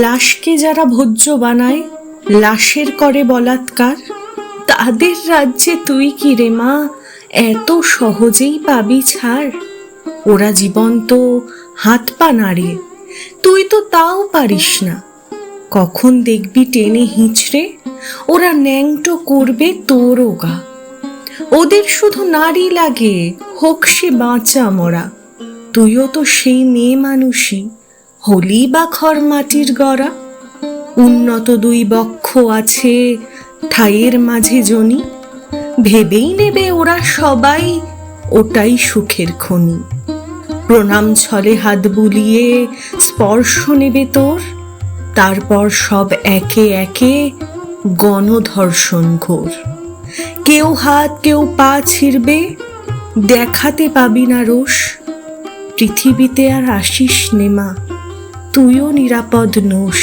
লাশকে যারা ভোজ্য বানায়, লাশের করে বলাৎকার, তাদের রাজ্যে তুই কি রে মা? এত সহজেই পাবি ছাড়। ওরা জীবন্ত, হাত পা নাড়ে। তুই তো তাও পারিস না। কখন দেখবি টেনে হিঁচড়ে? ওরা ন্যাংটো করবে তোরও গা। ওদের শুধু নারী লাগে, হোক সে বাঁচা মরা। তুইও তো সেই মেয়ে মানুষই। হলি বা খড় মাটির গড়া? উন্নত দুই বক্ষ আছে ঠাইয়ের মাঝে জনি। ভেবেই নেবে ওরা সবাই ওটাই সুখের খনি। প্রণাম ছলে হাত বুলিয়ে স্পর্শ নেবে তোর। তারপর সব একে একে গণধর্ষণ ঘোর। কেউ হাত, কেউ পা ছিঁড়বে, দেখাতে পাবি না রোষ। পৃথিবীতে আর আসিস নেমা তুইও নিরাপদ নোস।